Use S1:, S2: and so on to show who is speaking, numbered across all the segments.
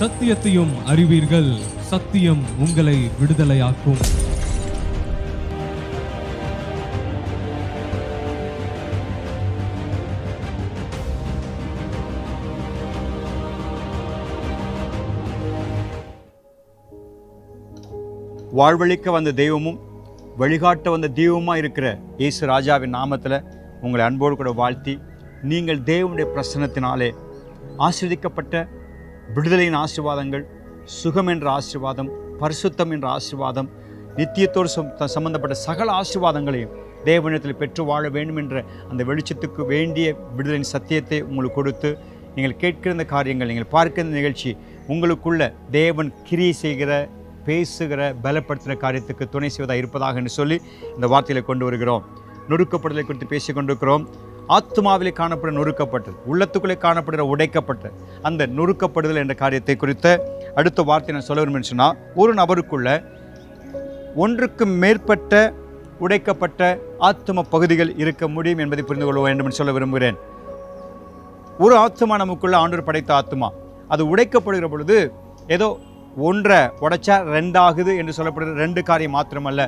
S1: சத்தியத்தையும் அறிவீர்கள். சத்தியம் உங்களை விடுதலையாக்கும்.
S2: வாழ்வழிக்க வந்த தெய்வமும் வழிகாட்ட வந்த தெய்வமாக இருக்கிற இயேசு ராஜாவின் நாமத்தில் உங்களை அன்போடு கூட வாழ்த்தி நீங்கள் தேவனுடைய பிரசனத்தினாலே ஆசீர்வதிக்கப்பட்ட விடுதலையின் ஆசீர்வாதங்கள் சுகம் என்ற ஆசீர்வாதம் பரிசுத்தம் என்ற ஆசீர்வாதம் நித்தியத்தோடு சம்- சம்பந்தப்பட்ட சகல ஆசீர்வாதங்களையும் தேவனிடத்தில் பெற்று வாழ வேண்டும் என்ற அந்த வெளிச்சத்துக்கு வேண்டிய விடுதலின் சத்தியத்தை உங்களுக்கு கொடுத்து நீங்கள் கேட்கிற இந்த காரியங்கள் நீங்கள் பார்க்கிற நிகழ்ச்சி உங்களுக்குள்ள தேவன் கிரியை செய்கிற பேசுகிற பலப்படுத்துகிற காரியத்துக்கு துணை செய்வதாக இருப்பதாக என்று சொல்லி இந்த வார்த்தையில் கொண்டு வருகிறோம். நொறுக்கப்படுதலை குறித்து பேசிக் கொண்டிருக்கிறோம். ஆத்மாவிலே காணப்படுற நொறுக்கப்பட்டது உள்ளத்துக்குள்ளே காணப்படுகிற உடைக்கப்பட்ட அந்த நொறுக்கப்படுதல் என்ற காரியத்தை குறித்த அடுத்த வார்த்தை நான் சொல்ல விரும்புகிறேன் சொன்னால் ஒரு நபருக்குள்ள ஒன்றுக்கு மேற்பட்ட உடைக்கப்பட்ட ஆத்தும பகுதிகள் இருக்க முடியும் என்பதை புரிந்து கொள்ள வேண்டும் என்று சொல்ல விரும்புகிறேன். ஒரு ஆத்மா நமக்குள்ள ஆண்டோர் படைத்த ஆத்மா அது உடைக்கப்படுகிற பொழுது ஏதோ ஒன்றை உடைச்சா ரெண்டாகுது என்று சொல்லப்படுகிற ரெண்டு காரியம் மாத்திரமல்ல.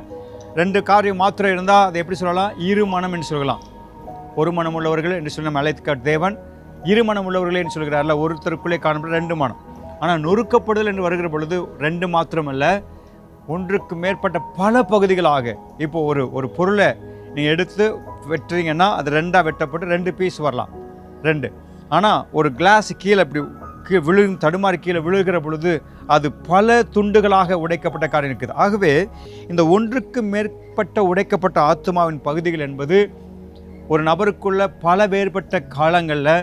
S2: ரெண்டு காரியம் மாத்திரம் இருந்தால் அதை எப்படி சொல்லலாம்? இரு மனம் என்று சொல்லலாம். ஒரு மனம் உள்ளவர்கள் என்று சொல்லி நம்ம அழைத்துக்க தேவன் இரு மனம் உள்ளவர்களே என்று சொல்கிறார்ல ஒருத்தருக்குள்ளே காணப்படும் ரெண்டு மனம். ஆனால் நொறுக்கப்படுதல் என்று வருகிற பொழுது ரெண்டு மாத்திரமல்ல ஒன்றுக்கு மேற்பட்ட பல பகுதிகளாக இப்போ ஒரு ஒரு பொருளை நீங்கள் எடுத்து வெட்டுறீங்கன்னா அது ரெண்டாக வெட்டப்பட்டு ரெண்டு பீஸ் வரலாம். ரெண்டு. ஆனால் ஒரு கிளாஸ் கீழே இப்படி கீழே விழு தடுமாறி கீழே விழுகிற பொழுது அது பல துண்டுகளாக உடைக்கப்பட்ட காரியம் இருக்குது. ஆகவே இந்த ஒன்றுக்கு மேற்பட்ட உடைக்கப்பட்ட ஆத்மாவின் பகுதிகள் என்பது ஒரு நபருக்குள்ள பல வேறுபட்ட காலங்களில்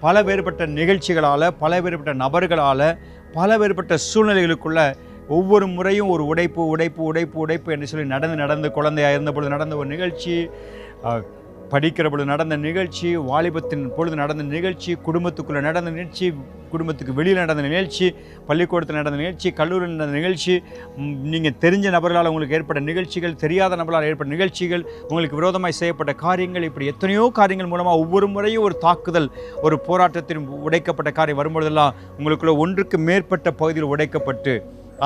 S2: பல வேறுபட்ட நிகழ்ச்சிகளால் பல வேறுபட்ட நபர்களால் பல வேறுபட்ட சூழ்நிலைகளுக்குள்ள ஒவ்வொரு முறையும் ஒரு உடைப்பு உடைப்பு உடைப்பு உடைப்பு என்று சொல்லி நடந்து நடந்து குழந்தையாக இருந்த பொழுது நடந்த ஒரு நிகழ்ச்சி படிக்கிற பொழுது நடந்த நிகழ்ச்சி வாலிபத்தின் பொழுது நடந்த நிகழ்ச்சி குடும்பத்துக்குள்ளே நடந்த நிகழ்ச்சி குடும்பத்துக்கு வெளியில் நடந்த நிகழ்ச்சி பள்ளிக்கூடத்தில் நடந்த நிகழ்ச்சி கல்லூரியில் நடந்த நிகழ்ச்சி நீங்கள் தெரிஞ்ச நபர்களால் உங்களுக்கு ஏற்பட்ட நிகழ்ச்சிகள் தெரியாத நபர்களால் ஏற்பட்ட நிகழ்ச்சிகள் உங்களுக்கு விரோதமாய் செய்யப்பட்ட காரியங்கள் இப்படி எத்தனையோ காரியங்கள் மூலமாக ஒவ்வொரு முறையும் ஒரு தாக்குதல் ஒரு போராட்டத்தின் உடைக்கப்பட்ட காரியம் வரும்பொழுதெல்லாம் உங்களுக்குள்ள ஒன்றுக்கு மேற்பட்ட பகுதியில் உடைக்கப்பட்டு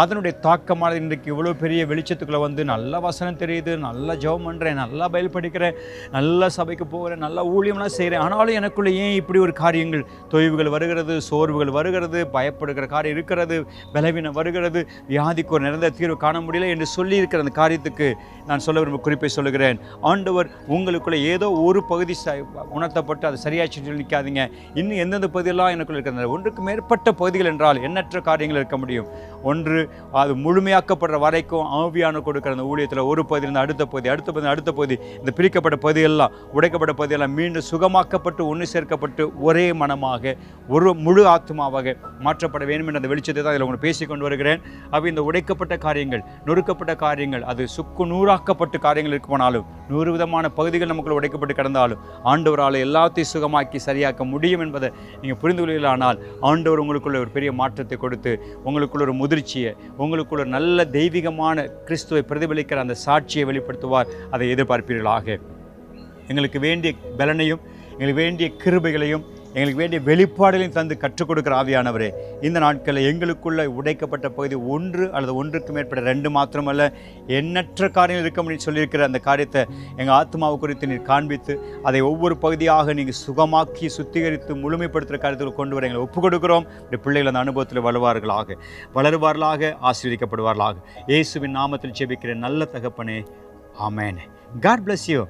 S2: அதனுடைய தாக்கமானது இன்றைக்கு இவ்வளோ பெரிய வெளிச்சத்துக்குள்ளே வந்து நல்ல வசனம் தெரியுது நல்லா ஜெபம் பண்ணுறேன் நல்லா பயில் படிக்கிறேன் நல்லா சபைக்கு போகிறேன் நல்லா ஊழியம்லாம் செய்கிறேன். ஆனாலும் எனக்குள்ளே ஏன் இப்படி ஒரு காரியங்கள்? தொய்வுகள் வருகிறது சோர்வுகள் வருகிறது பயப்படுகிற காரியம் இருக்கிறது பலவீனம் வருகிறது வியாதிக்கு ஒரு நிரந்தர தீர்வு காண முடியல என்று சொல்லியிருக்கிற அந்த காரியத்துக்கு நான் சொல்ல விரும்ப குறிப்பை சொல்லுகிறேன். ஆண்டவர் உங்களுக்குள்ளே ஏதோ ஒரு பகுதி ச உணர்த்தப்பட்டு அது சரியாச்சு சொல்லி நிற்காதீங்க. இன்னும் எந்தெந்த பகுதியெல்லாம் எனக்குள்ள இருக்கிறது? ஒன்றுக்கு மேற்பட்ட பகுதிகள் என்றால் எண்ணற்ற காரியங்கள் இருக்க முடியும். ஒன்று அது முழுமையாக்கப்படுற வரைக்கும் ஆவியான கொடுக்குற அந்த ஊழியத்தில் ஒரு பகுதியிலிருந்து அடுத்த பகுதி அடுத்த பகுதி அடுத்த பகுதி இந்த பிரிக்கப்பட்ட பகுதியெல்லாம் உடைக்கப்பட்ட பகுதியெல்லாம் மீண்டும் சுகமாக்கப்பட்டு ஒன்று சேர்க்கப்பட்டு ஒரே மனமாக ஒரு முழு ஆத்மாவாக மாற்றப்பட வேண்டும் என்ற அந்த வெளிச்சத்தை தான் இதில் உங்களுக்கு பேசிக்கொண்டு வருகிறேன். அப்போ இந்த உடைக்கப்பட்ட காரியங்கள் நொறுக்கப்பட்ட காரியங்கள் அது சுக்கு நூறாக்கப்பட்டு காரியங்கள் இருக்கு போனாலும் நூறு விதமான பகுதிகள் நமக்குள் உடைக்கப்பட்டு கிடந்தாலும் ஆண்டவரால் எல்லாத்தையும் சுகமாக்கி சரியாக்க முடியும் என்பதை நீங்கள் புரிந்து கொள்ளலானால் ஆண்டவர் உங்களுக்குள்ள ஒரு பெரிய மாற்றத்தை கொடுத்து உங்களுக்குள்ள ஒரு முதிர்ச்சியை உங்களுக்குள்ள ஒரு நல்ல தெய்வீகமான கிறிஸ்துவை பிரதிபலிக்கிற அந்த சாட்சியை வெளிப்படுத்துவார். அதை எதிர்பார்ப்பீர்களாக. எங்களுக்கு வேண்டிய பலனையும் எங்களுக்கு வேண்டிய கிருபைகளையும் எங்களுக்கு வேண்டிய வெளிப்பாடுகளையும் தந்து கற்றுக் கொடுக்கிற ஆவியானவரே இந்த நாட்களில் எங்களுக்குள்ள உடைக்கப்பட்ட பகுதி ஒன்று அல்லது ஒன்றுக்கு மேற்பட்ட ரெண்டு மாத்திரமல்ல எண்ணற்ற காரியங்கள் இருக்க முடியும் சொல்லியிருக்கிற அந்த காரியத்தை எங்கள் ஆத்மாவை குறித்து நீர் காண்பித்து அதை ஒவ்வொரு பகுதியாக நீங்கள் சுகமாக்கி சுத்திகரித்து முழுமைப்படுத்துகிற காரியத்தில் கொண்டு வர எங்களை ஒப்புக் கொடுக்குறோம். இந்த பிள்ளைகள் அந்த அனுபவத்தில் வளருவார்களாக வளருவார்களாக ஆசீர்வதிக்கப்படுவார்களாக. இயேசுவின் நாமத்தில் ஜெபிக்கிற நல்ல தகப்பனே ஆமேன். God bless you